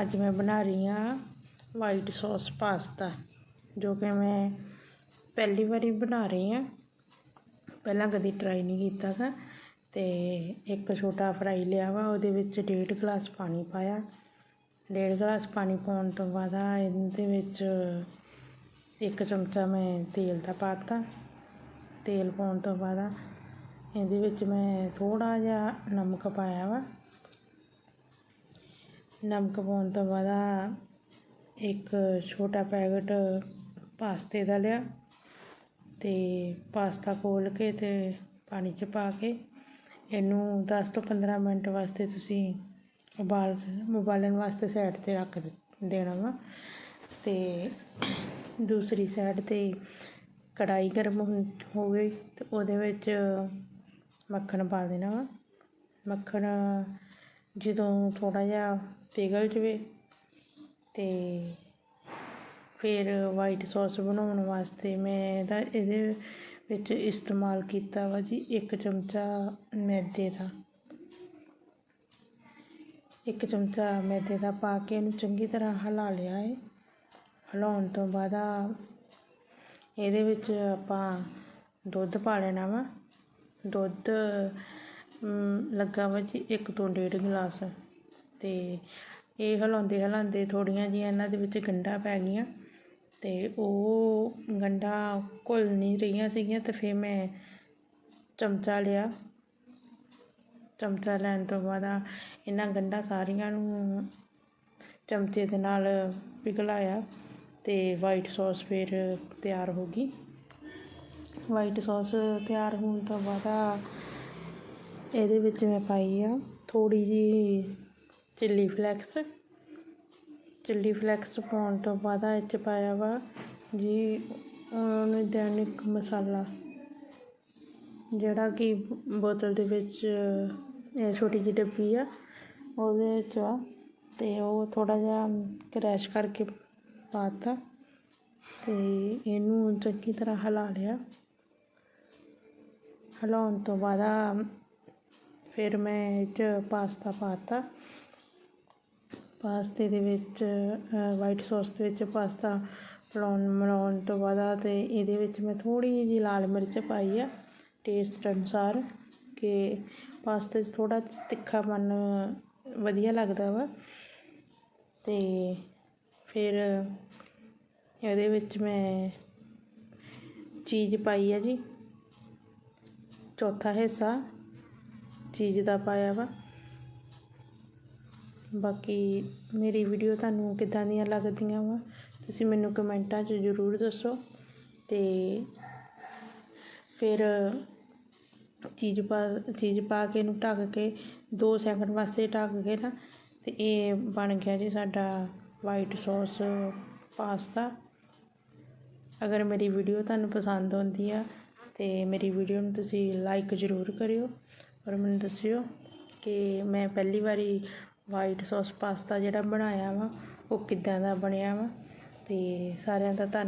ਅੱਜ ਮੈਂ ਬਣਾ ਰਹੀ ਹਾਂ ਵਾਈਟ ਸੌਸ ਪਾਸਤਾ ਜੋ ਕਿ ਮੈਂ ਪਹਿਲੀ ਵਾਰੀ ਬਣਾ ਰਹੀ ਹਾਂ। ਪਹਿਲਾਂ ਕਦੀ ਟਰਾਈ ਨਹੀਂ ਕੀਤਾ ਗਾ ਅਤੇ ਇੱਕ ਛੋਟਾ ਫਰਾਈ ਲਿਆ ਵਾ, ਉਹਦੇ ਵਿੱਚ ਡੇਢ ਗਲਾਸ ਪਾਣੀ ਪਾਇਆ। ਡੇਢ ਗਲਾਸ ਪਾਣੀ ਪਾਉਣ ਤੋਂ ਬਾਅਦ ਇਹਦੇ ਵਿੱਚ ਇੱਕ ਚਮਚਾ ਮੈਂ ਤੇਲ ਦਾ ਪਾਤਾ ਤੇਲ ਪਾਉਣ ਤੋਂ ਬਾਅਦ ਇਹਦੇ ਵਿੱਚ ਮੈਂ ਥੋੜ੍ਹਾ ਜਿਹਾ ਨਮਕ ਪਾਇਆ ਵਾ। ਨਮਕ ਪਾਉਣ ਤੋਂ ਬਾਅਦ ਆ ਇੱਕ ਛੋਟਾ ਪੈਕਟ ਪਾਸਤੇ ਦਾ ਲਿਆ ਅਤੇ ਪਾਸਤਾ ਖੋਲ੍ਹ ਕੇ ਅਤੇ ਪਾਣੀ 'ਚ ਪਾ ਕੇ ਇਹਨੂੰ ਦਸ ਤੋਂ ਪੰਦਰਾਂ ਮਿੰਟ ਵਾਸਤੇ ਤੁਸੀਂ ਉਬਾਲ, ਉਬਾਲਣ ਵਾਸਤੇ ਸਾਈਡ 'ਤੇ ਰੱਖ ਦੇਣਾ ਵਾ। ਅਤੇ ਦੂਸਰੀ ਸਾਈਡ 'ਤੇ ਕੜਾਹੀ ਗਰਮ ਹੋ ਗਈ ਅਤੇ ਉਹਦੇ ਵਿੱਚ ਮੱਖਣ ਪਾ ਦੇਣਾ ਵਾ। ਮੱਖਣ ਜਦੋਂ ਥੋੜ੍ਹਾ ਜਿਹਾ ਪਿਘਲ ਜਾਵੇ ਅਤੇ ਫਿਰ ਵਾਈਟ ਸੋਸ ਬਣਾਉਣ ਵਾਸਤੇ ਮੈਂ ਇਹਦਾ, ਇਹਦੇ ਵਿੱਚ ਇਸਤੇਮਾਲ ਕੀਤਾ ਵਾ ਜੀ ਇੱਕ ਚਮਚਾ ਮੈਦੇ ਦਾ। ਇੱਕ ਚਮਚਾ ਮੈਦੇ ਦਾ ਪਾ ਕੇ ਇਹਨੂੰ ਚੰਗੀ ਤਰ੍ਹਾਂ ਹਿਲਾ ਲਿਆ ਹੈ ਹਿਲਾਉਣ ਤੋਂ ਬਾਅਦ ਇਹਦੇ ਵਿੱਚ ਆਪਾਂ ਦੁੱਧ ਪਾ ਲੈਣਾ ਵਾ। ਦੁੱਧ ਲੱਗਾ ਵਾ ਜੀ, ਇੱਕ ਤੋਂ ਡੇਢ ਗਲਾਸ। ਅਤੇ ਇਹ ਹਿਲਾਉਂਦੇ ਹਿਲਾਉਂਦੇ ਥੋੜ੍ਹੀਆਂ ਜਿਹੀਆਂ ਇਹਨਾਂ ਦੇ ਵਿੱਚ ਗੰਢਾਂ ਪੈ ਗਈਆਂ। ਅਤੇ ਉਹ ਗੰਢਾਂ ਘੁਲ ਨਹੀਂ ਰਹੀਆਂ ਸੀਗੀਆਂ ਅਤੇ ਫਿਰ ਮੈਂ ਚਮਚਾ ਲਿਆ। ਚਮਚਾ ਲੈਣ ਤੋਂ ਬਾਅਦ ਇਹਨਾਂ ਗੰਢਾਂ ਸਾਰੀਆਂ ਨੂੰ ਚਮਚੇ ਦੇ ਨਾਲ ਪਿਘਲਾਇਆ ਅਤੇ ਵਾਈਟ ਸੌਸ ਫਿਰ ਤਿਆਰ ਹੋ ਗਈ। ਵਾਈਟ ਸੌਸ ਤਿਆਰ ਹੋਣ ਤੋਂ ਬਾਅਦ ਇਹਦੇ ਵਿੱਚ ਮੈਂ ਪਾਈ ਆ ਥੋੜ੍ਹੀ ਜਿਹੀ ਚਿੱਲੀ ਫਲੈਕਸ ਚਿੱਲੀ ਫਲੈਕਸ ਪਾਉਣ ਤੋਂ ਬਾਅਦ ਇਹ 'ਚ ਪਾਇਆ ਵਾ ਜੀ ਦੈਨਿਕ ਮਸਾਲਾ, ਜਿਹੜਾ ਕਿ ਬੋਤਲ ਦੇ ਵਿੱਚ ਇਹ ਛੋਟੀ ਜਿਹੀ ਡੱਬੀ ਆ, ਉਹਦੇ ਵਿੱਚ ਆ ਅਤੇ ਉਹ ਥੋੜ੍ਹਾ ਜਿਹਾ ਕਰੈਸ਼ ਕਰਕੇ ਪਾ ਤਾ ਅਤੇ ਇਹਨੂੰ ਚੰਗੀ ਤਰ੍ਹਾਂ ਹਿਲਾ ਲਿਆ। ਹਿਲਾਉਣ ਤੋਂ ਬਾਅਦ ਫਿਰ ਮੈਂ ਇਹ 'ਚ ਪਾਸਤਾ ਪਾ ਤਾ ਪਾਸਤੇ ਦੇ ਵਿੱਚ ਵਾਈਟ ਸੌਸ ਦੇ ਵਿੱਚ ਪਾਸਤਾ ਬਣਾਉਣ ਮਿਲਾਉਣ ਤੋਂ ਬਾਅਦ ਆ ਅਤੇ ਇਹਦੇ ਵਿੱਚ ਮੈਂ ਥੋੜ੍ਹੀ ਜਿਹੀ ਲਾਲ ਮਿਰਚ ਪਾਈ ਆ ਟੇਸਟ ਅਨੁਸਾਰ ਕਿ ਪਾਸਤੇ 'ਚ ਥੋੜ੍ਹਾ ਤਿੱਖਾਪਨ ਵਧੀਆ ਲੱਗਦਾ ਵਾ। ਅਤੇ ਫਿਰ ਇਹਦੇ ਵਿੱਚ ਮੈਂ ਚੀਜ਼ ਪਾਈ ਆ ਜੀ। ਚੌਥਾ ਹਿੱਸਾ ਚੀਜ਼ ਦਾ ਪਾਇਆ ਵਾ। ਬਾਕੀ ਮੇਰੀ ਵੀਡੀਓ ਤੁਹਾਨੂੰ ਕਿੱਦਾਂ ਦੀਆਂ ਲੱਗਦੀਆਂ ਵਾ, ਤੁਸੀਂ ਮੈਨੂੰ ਕਮੈਂਟਾਂ 'ਚ ਜ਼ਰੂਰ ਦੱਸੋ। ਅਤੇ ਫਿਰ ਚੀਜ਼ ਪਾ ਚੀਜ਼ ਪਾ ਕੇ ਇਹਨੂੰ ਢੱਕ ਕੇ, ਦੋ ਸੈਕਿੰਡ ਵਾਸਤੇ ਢੱਕ ਕੇ ਨਾ ਅਤੇ ਇਹ ਬਣ ਗਿਆ ਜੀ ਸਾਡਾ ਵਾਈਟ ਸੌਸ ਪਾਸਤਾ ਅਗਰ ਮੇਰੀ ਵੀਡੀਓ ਤੁਹਾਨੂੰ ਪਸੰਦ ਆਉਂਦੀ ਆ ਅਤੇ ਮੇਰੀ ਵੀਡੀਓ ਨੂੰ ਤੁਸੀਂ ਲਾਈਕ ਜ਼ਰੂਰ ਕਰਿਓ। ਪਰ ਮੈਨੂੰ ਦੱਸਿਓ ਕਿ ਮੈਂ ਪਹਿਲੀ ਵਾਰੀ ਵਾਈਟ ਸੌਸ ਪਾਸਤਾ ਜਿਹੜਾ ਬਣਾਇਆ ਵਾ, ਉਹ ਕਿੱਦਾਂ ਦਾ ਬਣਿਆ ਵਾ ਅਤੇ ਸਾਰਿਆਂ ਦਾ ਧੰਨ